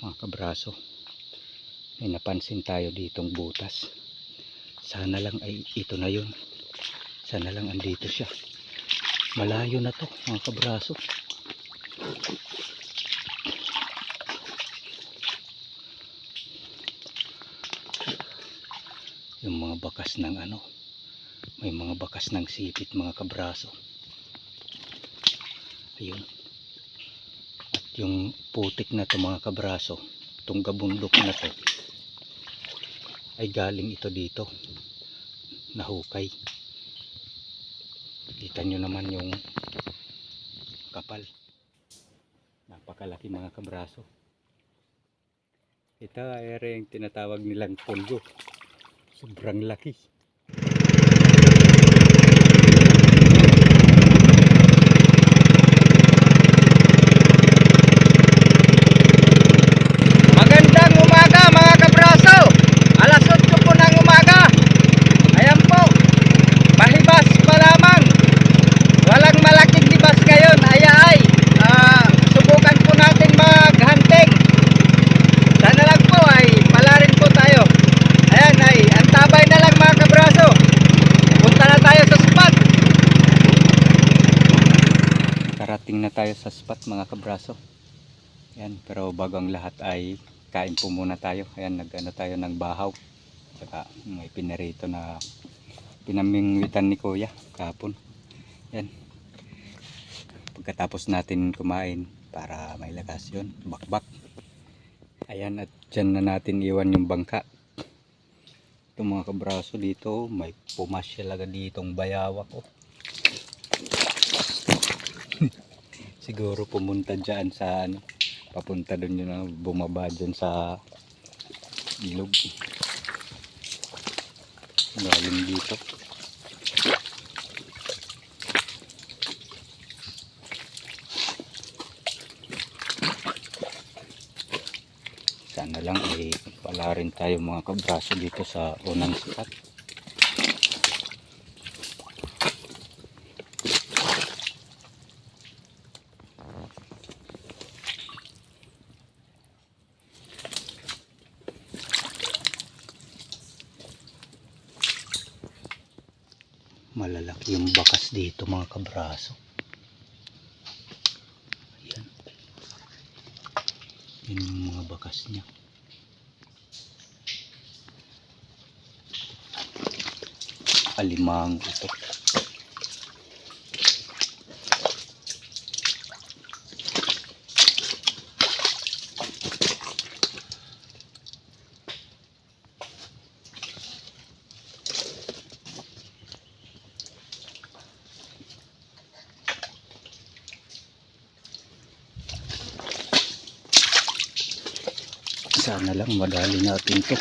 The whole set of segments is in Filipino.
mga kabraso may napansin tayo ditong butas. Sana lang ay ito na yun. Sana lang andito siya. Malayo na to mga kabraso. Yung mga bakas ng ano may mga bakas ng sipit mga kabraso. Ayun yung putik na to mga kabraso itong gabundok na to ay galing ito dito nahukay kita nyo naman yung kapal. Napakalaki mga kabraso. Ito ay yung tinatawag nilang polgo sobrang laki Magandang umaga mga kabraso. Alas 8 po ng umaga. Ayan po. Mahibas pa lamang. Walang malaking libas ngayon. Ay ay. Ah, subukan po natin maghunting. Sana lang po ay palarin po tayo. Ayan ay. Antabay na lang mga kabraso. Punta na tayo sa spot. Karating na tayo sa spot mga kabraso. Yan, pero bago ang lahat ay kain po muna tayo. Ayan, nag-ano tayo ng bahaw. Saka may pinarito na pinamingwitan ni Kuya kahapon. Yan. Pagkatapos natin kumain para may lakas yun, bakbak. Ayan, at dyan na natin iwan yung bangka. Itong mga kabraso dito, may pumasya laga ditong bayawak. Oh. Siguro pumunta dyan sa ano, papunta doon yun na bumaba dyan sa ilog. Galing dito. Sana lang ay pala rin tayo mga kabraso dito sa unang spot malalaki yung bakas dito mga kabraso. Ayan. Yun yung mga bakas niya. Alimang ito sana lang madali natin to.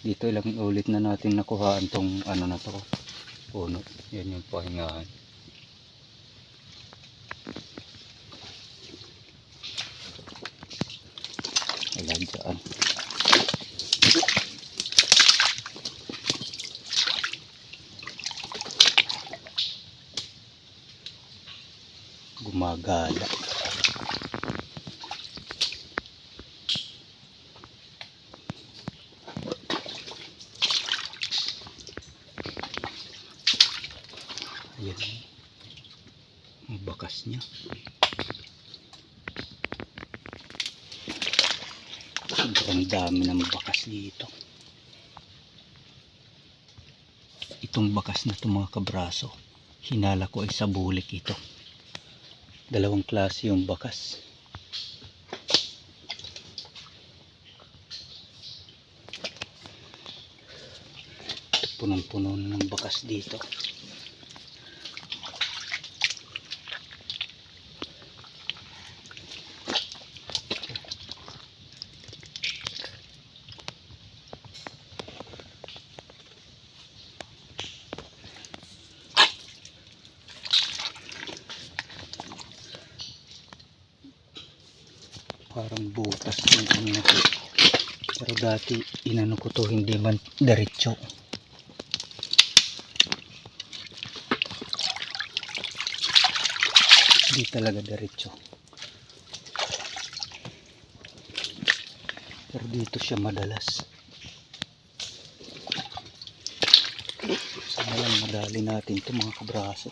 Dito ilang ulit na natin nakuhaan tong ano na to puno. Yan yung pahingahan. Ilan dyan. Gumagala Ayan. Ang bakas niya. Sobrang dami ng bakas dito. Itong bakas na ito mga kabraso, hinala ko ay sa bulik ito. Dalawang klase yung bakas. Punong-puno ng bakas dito. parang butas yung ano na to. Pero dati inano ko to hindi man diretso hindi talaga diretso Pero dito siya madalas. Sana madali natin to mga kabraso.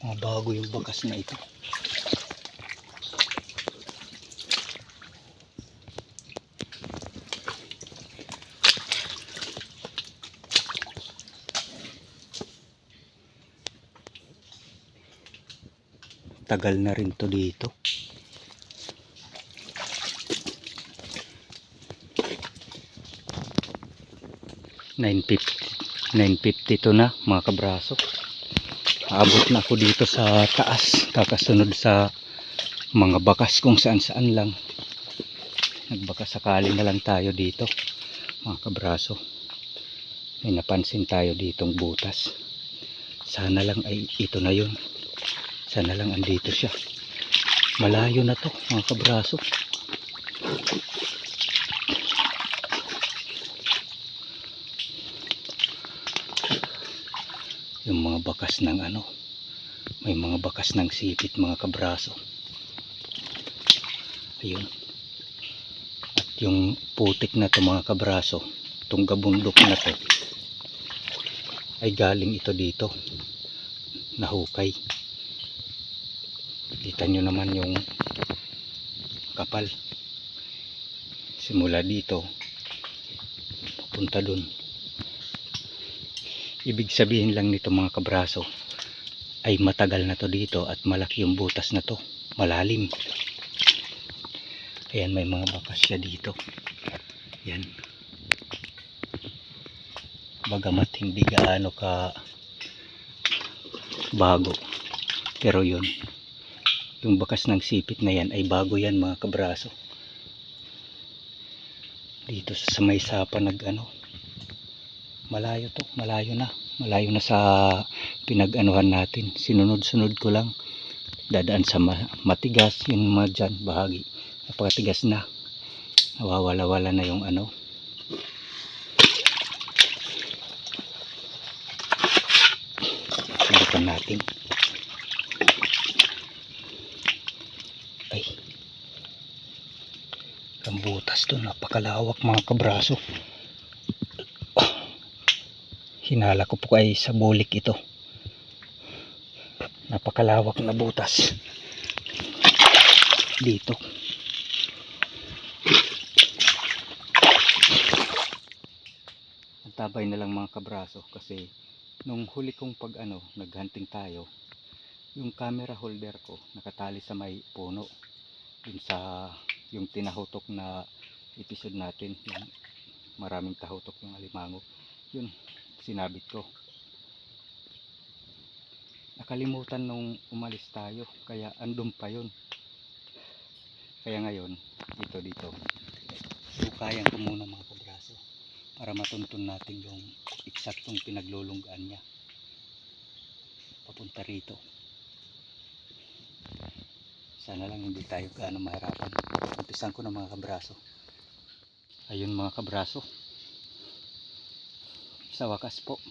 Mga bago yung bakas na ito. Tagal na rin to dito. Nine fifty. 9.50 to na mga kabraso. Abot na ako dito sa taas. Kakasunod sa mga bakas kung saan saan lang. Nagbaka sakali na lang tayo dito mga kabraso. May napansin tayo ditong butas. Sana lang ay ito na yun. Sana lang andito siya. Malayo na to mga kabraso. Yung mga bakas ng ano. May mga bakas ng sipit mga kabraso. Ayun. At yung putik na to mga kabraso. Itong gabundok na to. Ay galing ito dito. Nahukay. Kita nyo naman yung kapal. Simula dito. Papunta dun. Ibig sabihin lang nito mga kabraso ay matagal na to dito at malaki yung butas na to. Malalim. Ayan may mga bakas siya dito. Yan. Bagamat hindi gaano ka bago. Pero yun. Yung bakas ng sipit na yan ay bago yan mga kabraso. Dito sa may sapa nag ano. Malayo to. Malayo na. Malayo na sa pinag-anuhan natin. Sinunod-sunod ko lang. Dadaan sa ma- matigas. Yung mga dyan bahagi. Napakatigas na. Nawawala-wala na yung ano. Subukan natin. Ay. Ang butas to. Napakalawak mga kabraso. Hinala ko po ay sa bulik ito. Napakalawak na butas. Dito. Antabay na lang mga kabraso kasi nung huli kong pag ano, naghunting tayo, yung camera holder ko nakatali sa may puno. Dun sa yung tinahutok na episode natin, yung maraming tahutok yung alimango. Yun, sinabit ko. Nakalimutan nung umalis tayo, kaya andun pa yun. Kaya ngayon, dito dito, sukayan ko muna mga kabraso para matuntun natin yung eksaktong pinaglulunggaan niya papunta rito sana lang hindi tayo gaano mahirapan umpisan ko ng mga kabraso ayun mga kabraso. Sa wakas po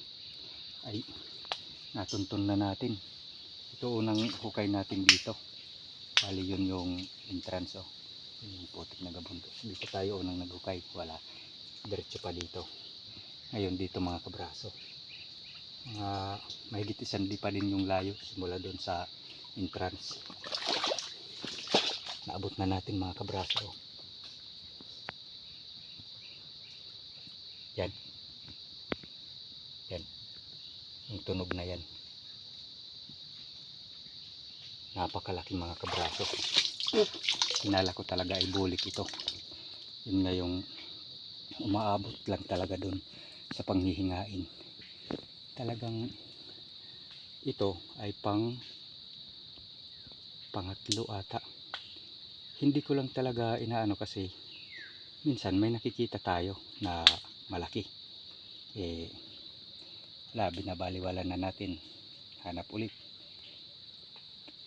ay natuntun na natin. Ito unang hukay natin dito. Bali yun yung entrance oh. Yun yung putik na gabundok. Dito tayo unang naghukay. Wala. Diretso pa dito. Ngayon dito mga kabraso. Mga mahigit isang di pa din yung layo simula doon sa entrance. Naabot na natin mga kabraso yan. Yan. Yung tunog na yan. Napakalaki mga kabraso. Hinala ko talaga ay bulik ito. Yun nga yung umaabot lang talaga doon sa panghihingain. Talagang ito ay pang pangatlo ata. Hindi ko lang talaga inaano kasi minsan may nakikita tayo na malaki. Eh labi na baliwala na natin. Hanap ulit.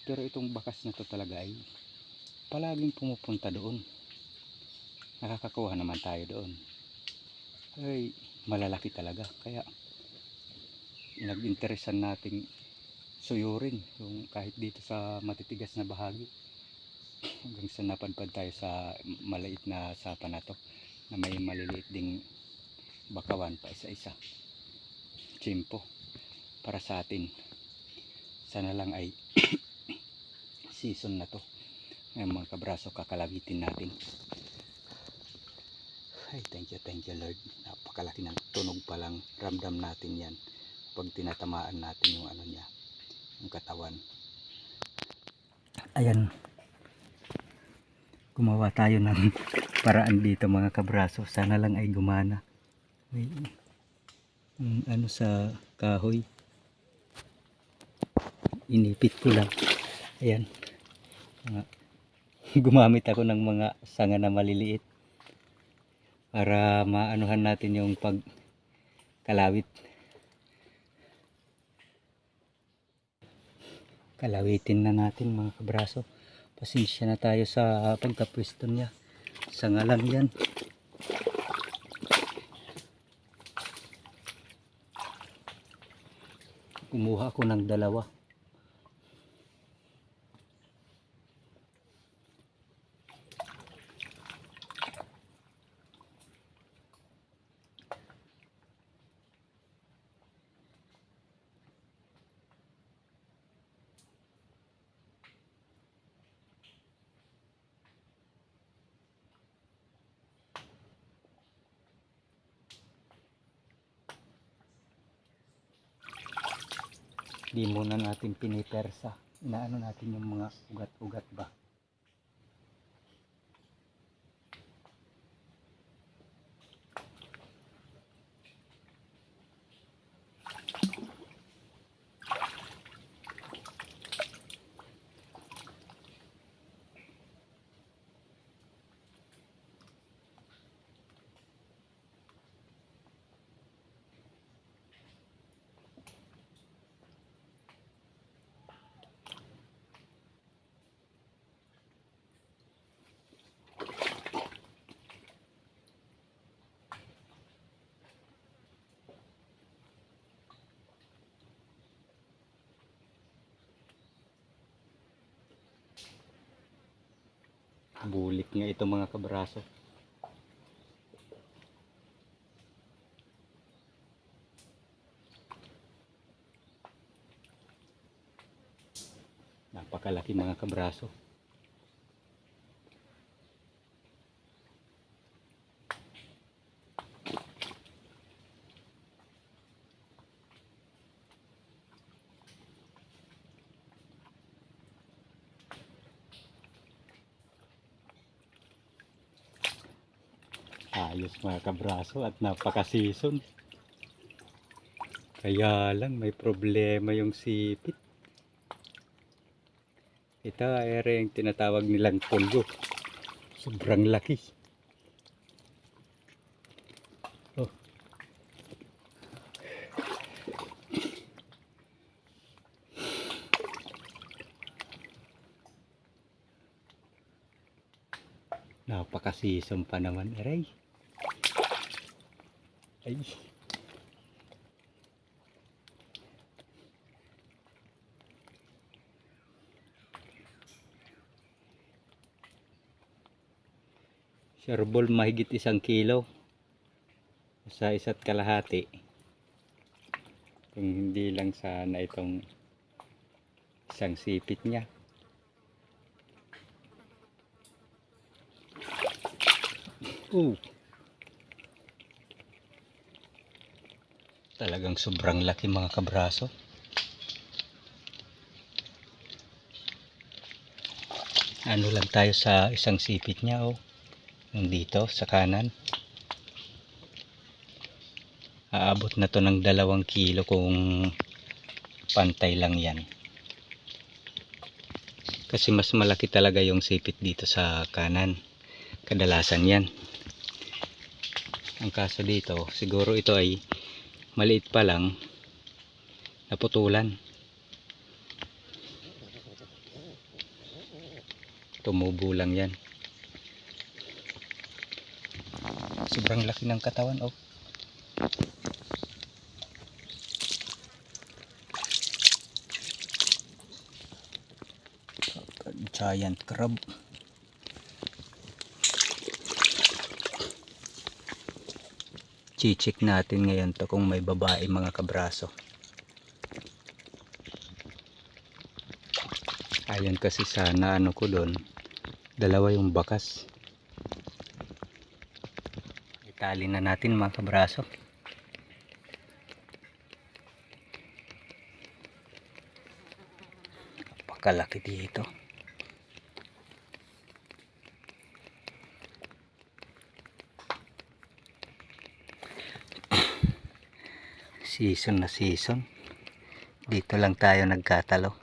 Pero itong bakas na to talaga ay palaging pumupunta doon. Nakakakuha naman tayo doon. Ay malalaki talaga. Kaya nag-interesan nating suyurin yung kahit dito sa matitigas na bahagi. Hanggang sa napadpad tayo sa maliit na sapa na to na may maliliit ding bakawan pa isa-isa. Tsimpo para sa atin. Sana lang ay season na to. Ngayon mga kabraso kakalabitin natin. Ay thank you thank you Lord. Napakalaki ng tunog pa lang ramdam natin yan. Pag tinatamaan natin yung ano niya yung katawan. Ayan. Gumawa tayo ng paraan dito mga kabraso. Sana lang ay gumana may mm, ano sa kahoy. Inipit ko lang. Ayan. Mga, gumamit ako ng mga sanga na maliliit para maanuhan natin yung pag kalawit kalawitin na natin mga kabraso. Pasensya na tayo sa pagkapwesto niya. Sanga lang yan kumuha ako ng dalawa di muna natin pinipersa. Inaano natin yung mga ugat-ugat ba bulik nga ito mga kabraso. Napakalaki mga kabraso mga kabraso at napaka-season kaya lang may problema yung sipit. Ito ere yung tinatawag nilang pulgo sobrang laki. Oh. napaka-season pa naman aray ay. Sherbol mahigit isang kilo. Sa isa't kalahati. Kung hindi lang sana itong isang sipit niya. Oh talagang sobrang laki mga kabraso. Ano lang tayo sa isang sipit niya oh. Yung dito sa kanan. Aabot na to ng dalawang kilo kung pantay lang yan. Kasi mas malaki talaga yung sipit dito sa kanan. Kadalasan yan. Ang kaso dito siguro ito ay maliit pa lang naputulan. Tumubo lang yan. Sobrang laki ng katawan oh. Giant crab I-check natin ngayon to kung may babae mga kabraso. Ayan kasi sana ano ko doon. Dalawa yung bakas. Itali na natin mga kabraso. Napakalaki dito. Season na season. Dito lang tayo nagkatalo.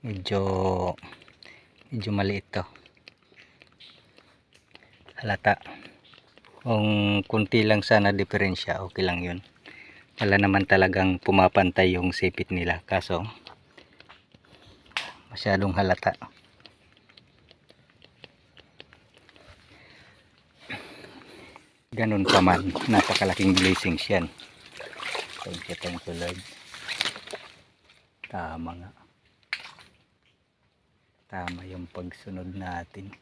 Medyo medyo maliit to. Halata. Kung kunti lang sana diferensya, okay lang yun. Wala naman talagang pumapantay yung sipit nila. Kaso, masyadong halata. Ganun pa man, napakalaking blessings yan. Thank you, thank you Lord. Tama nga. Tama yung pagsunod natin.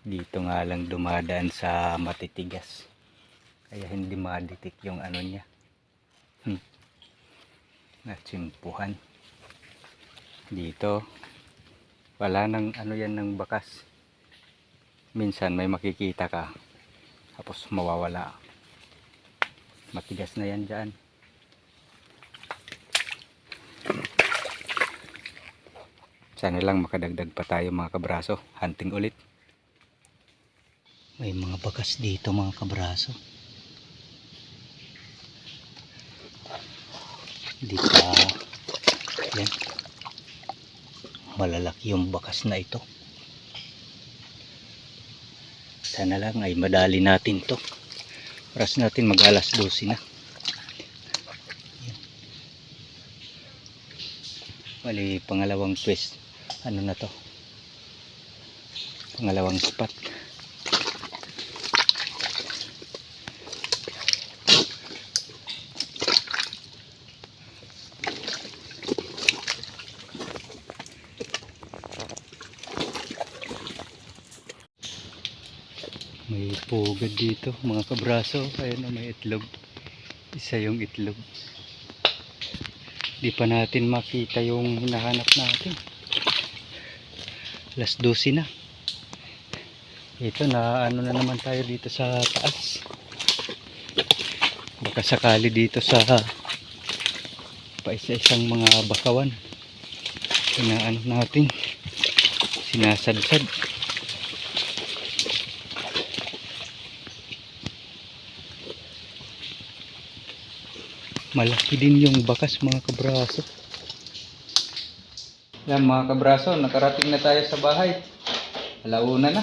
Dito nga lang dumadaan sa matitigas. Kaya hindi maditik yung ano niya. Hmm. Natsimpuhan. Dito, wala nang ano yan ng bakas. Minsan may makikita ka. Tapos mawawala. Matigas na yan dyan. Sana lang makadagdag pa tayo mga kabraso. Hunting ulit. May mga bakas dito mga kabraso. Di pa yan. Malalaki yung bakas na ito. Sana lang ay madali natin to. Oras natin mag alas 12 na. Bali, pangalawang twist. Ano na to? Pangalawang spot. May pugad dito mga kabraso. Ayan na may itlog. Isa yung itlog. Di pa natin makita yung hinahanap natin. Alas 12 na. Ito na ano na naman tayo dito sa taas. Baka sakali dito sa paisa-isang mga bakawan. Inaano natin. Sinasadsad. Malaki din yung bakas mga kabraso. Yan mga kabraso, nakarating na tayo sa bahay. Alauna na.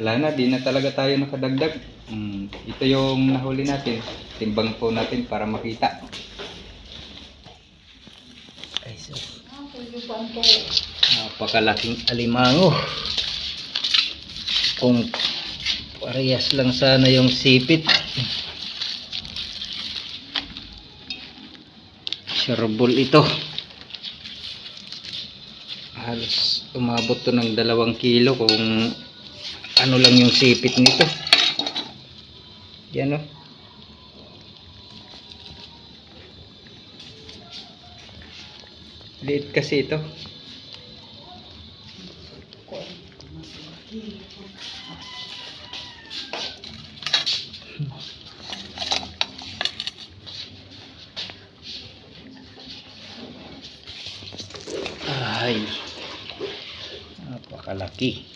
Wala na, di na talaga tayo nakadagdag. Hmm, ito yung nahuli natin. Timbang po natin para makita. Ay, so, napakalaking alimango. Kung parehas lang sana yung sipit. Shareable ito. Halos umabot to ng dalawang kilo kung ano lang yung sipit nito. Yan o. Liit kasi ito. Ay. Napakalaki.